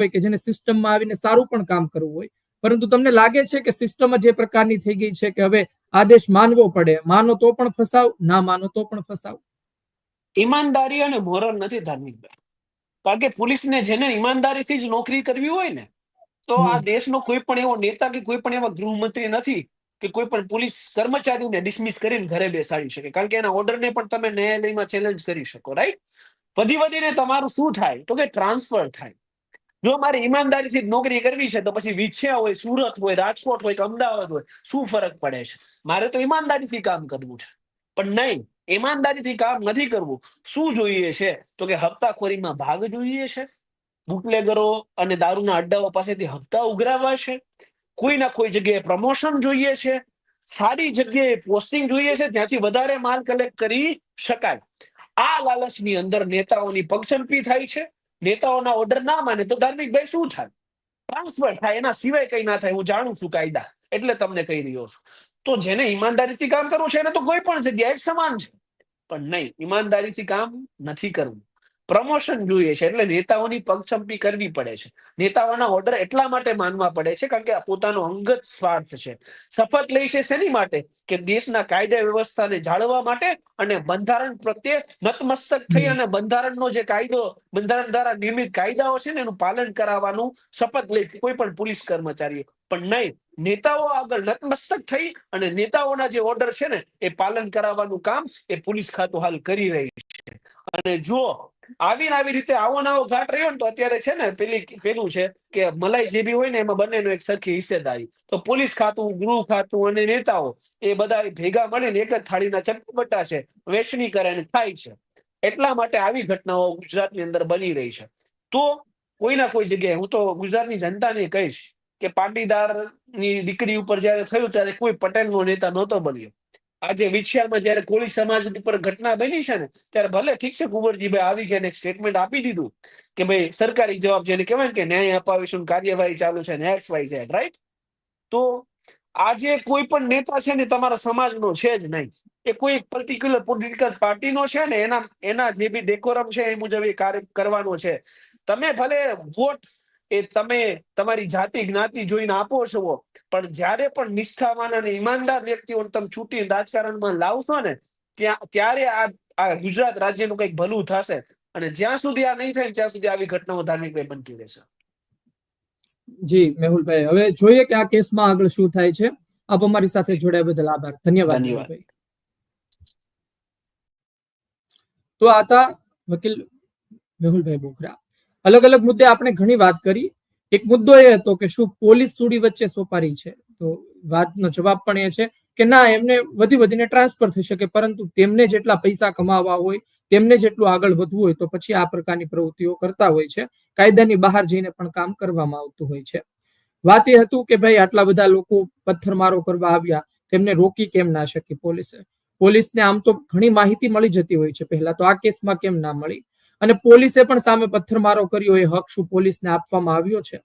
હોય કે જેને સિસ્ટમમાં આવીને સારું પણ કામ કરવું હોય. પરંતુ તમને લાગે છે કે સિસ્ટમ જે પ્રકારની થઈ ગઈ છે કે હવે આદેશ માનવો પડે. માનો તો પણ ફસાવ ના માનો તો પણ ફસાવ. ઈમાનદારી અને મોરલ નથી ધાર્મિક કારણ કે પોલીસને જેને ઈમાનદારીથી જ નોકરી કરવી હોય ને તો આ દેશનો કોઈ પણ એવો નેતા કે કોઈ પણ એવા ગૃહમંત્રી નથી કે કોઈ પણ પોલીસ કર્મચારીને ડિસમિસ કરીને ઘરે બેસાડી શકે. કારણ કે એના ઓર્ડરને પણ તમે ન્યાયાલયમાં ચેલેન્જ કરી શકો રાઈટ વધી વધીને તમારું શું થાય? તો કે ટ્રાન્સફર થાય. જો મારે ઈમાનદારીથી નોકરી કરવી છે, તો પછી વિછ્યા હોય, સુરત હોય, રાજકોટ હોય કે અમદાવાદ હોય, શું ફરક પડે છે? મારે તો ઈમાનદારીથી કામ કરવું છે. પણ નહીં, ઈમાનદારીથી કામ નથી કરવું. શું જોઈએ છે? તો કે હપ્તાખોરીમાં ભાગ જોઈએ છે, બુટલેગરો અને દારૂના અડ્ડાઓ પાસેથી હપ્તા ઉઘરાવવા છે. કોઈના કોઈ જગ્યાએ પ્રમોશન જોઈએ છે. સારી જગ્યાએ પોસ્ટિંગ જોઈએ છે, ત્યાંથી વધારે માલ કલેક્ટ કરી શકાય. આ લાલચની અંદર નેતાઓની પગચંપી થાય છે. નેતાઓના ઓર્ડર ના માને તો ધાર્મિક ભાઈ શું થાય? ટ્રાન્સફર થાય, એના સિવાય કઈ ના થાય, હું જાણું છું કાયદા, એટલે તમને કહી રહ્યો છું. તો જેને ઈમાનદારીથી કામ કરવું છે, એને તો કોઈ પણ જગ્યાએ સમાન છે. પણ નહીં, ઈમાનદારીથી કામ નથી કરવું. પ્રમોશન જોઈએ છે. એટલે નેતાઓની પગચંપી કરવી પડે છે. નેતાઓના ઓર્ડર એટલા માટે માનવા પડે છે કારણ કે આ પોતાનો અંગત સ્વાર્થ છે. શપથ લે છે શેની માટે? કે દેશના કાયદા વ્યવસ્થાને જાળવવા માટે અને બંધારણ પ્રત્યે નતમસ્તક થઈ અને બંધારણનો જે કાયદો બંધારણ દ્વારા નિર્મિત કાયદાઓ છે ને એનું પાલન કરાવવાનું શપથ લે કોઈ પણ પોલીસ કર્મચારીઓ. પણ નહીં નેતાઓ આગળ નતમસ્તક થઈ અને નેતાઓના જે ઓર્ડર છે ને એ પાલન કરાવવાનું કામ એ પોલીસ ખાતું હાલ કરી રહી છે. અને આવીને આવી રીતે આવો નવો ઘાટ રહ્યો ને તો અત્યારે છે ને પેલી પેલું છે કે મલાઈ જે બી હોય ને એમાં બંનેનો એક સરખી હિસ્સેદારી. તો પોલીસ ખાતું, ગૃહ ખાતું અને નેતાઓ એ બધા ભેગા મળીને એક જ થાળીના ચટપટા છે, વેચણી કરે અને ખાય છે. એટલા માટે આવી ઘટનાઓ ગુજરાતની અંદર બની રહી છે. તો કોઈના કોઈ જગ્યાએ હું તો ગુજરાતની જનતાને કહીશ કે પાટીદારની દીકરી ઉપર જયારે થયું ત્યારે કોઈ પટેલનો નેતા નહોતો બન્યો. આજે વિછિયામાં જયારે કોળી સમાજ ઉપર ઘટના બની છે ને, ત્યારે ભલે ઠીક છે કુંવરજીભાઈ આવી ગયા સ્ટેટમેન્ટ આપી દીધું કે ભાઈ સરકારી જવાબ જેને કહેવાય કે ન્યાય અપાવીશું કાર્યવાહી ચાલુ છે ને એક્સ વાય ઝેડ રાઈટ તો આજે કોઈ પણ નેતા છે ને તમારા સમાજનો છે જ નહીં. એ કોઈ પર્ટિક્યુલર પોલિટિકલ પાર્ટીનો છે ને, એના એના જે બી ડેકોરમ છે એ મુજબ એ કાર્ય કરવાનો છે. તમે ભલે વોટ એ તમે તમારી જાતિ જ્ઞાતિ જોઈને આપો છો. પણ જ્યારે પણ નિષ્ઠાવાન અને ઈમાનદાર વ્યક્તિઓને તમે છૂટીને રાજકારણમાં લાવશો ને ત્યાં ત્યારે આ આ ગુજરાત રાજ્યનું કંઈક ભલું થશે. અને જ્યાં સુધી આ નહીં થાય ત્યાં સુધી આવી ઘટનાઓ ધાર્મિક બનતી રહેશે. જી મેહુલભાઈ હવે જોઈએ કે આ કેસમાં આગળ શું થાય છે. આપ અમારી સાથે જોડાયા બદલ આભાર. ધન્યવાદ ધન્યવાદ. મેહુલભાઈ. તો આતા વકીલ મેહુલભાઈ બોગરા અલગ અલગ મુદ્દે આપણે ઘણી વાત કરી. એક મુદ્દો એ હતો કે શું પોલીસ સુડી વચ્ચે સોપારી છે? તો વાતનો જવાબ પણ એ છે કે ના, એમને વધી વધીને ટ્રાન્સફર થઈ શકે, પરંતુ તેમને જેટલા પૈસા કમાવા હોય, તેમને જેટલું આગળ વધવું હોય, તો પછી આ પ્રકારની પ્રવૃત્તિઓ કરતા હોય છે. કાયદાની બહાર જઈને પણ કામ કરવામાં આવતું હોય છે. વાત એ હતું કે ભાઈ, આટલા બધા લોકો પથ્થરમારો કરવા આવ્યા, તેમને રોકી કેમ ના શકી પોલીસે? પોલીસને આમ તો ઘણી માહિતી મળી જતી હોય છે પહેલા, તો આ કેસમાં કેમ ના મળી? અને પોલીસે પણ સામે પથ્થરમારો કર્યો. એ હક શું પોલીસને આપવામાં આવ્યો છે?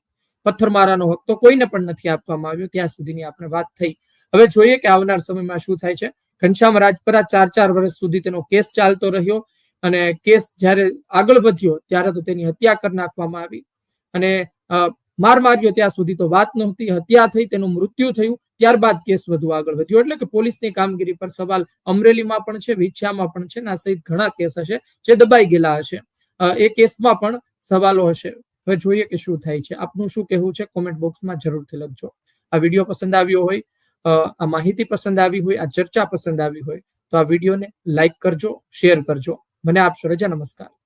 પથ્થરમારાનો હક તો કોઈને પણ નથી આપવામાં આવ્યો. ત્યાં સુધીની આપણે વાત થઈ. હવે જોઈએ કે આવનાર સમયમાં શું થાય છે. ઘનશ્યામ રાજપરા ચાર ચાર વર્ષ સુધી તેનો કેસ ચાલતો રહ્યો અને કેસ જ્યારે આગળ વધ્યો ત્યારે તો તેની હત્યા કરી નાખવામાં આવી. અને માર માર્યો ત્યાં સુધી તો વાત નહોતી. હત્યા થઈ, તેનું મૃત્યુ થયું. ત્યારબાદ કેસ વધુ આગળ વધ્યો. એટલે કે પોલીસની કામગીરી પર સવાલ અમરેલીમાં પણ છે વિછામાં પણ છે, ના સહિત ઘણા કેસ હશે જે દબાઈ ગયેલા હશે. એ કેસમાં પણ સવાલો હશે. હવે જોઈએ કે શું થાય છે. આપનું શું કહેવું છે? કોમેન્ટ બોક્સમાં જરૂરથી લખજો. આ વીડિયો પસંદ આવ્યો હોય આ માહિતી પસંદ આવી હોય, આ ચર્ચા પસંદ આવી હોય, તો આ વિડીયોને લાઈક કરજો, શેર કરજો. મને આપશો રજા. નમસ્કાર.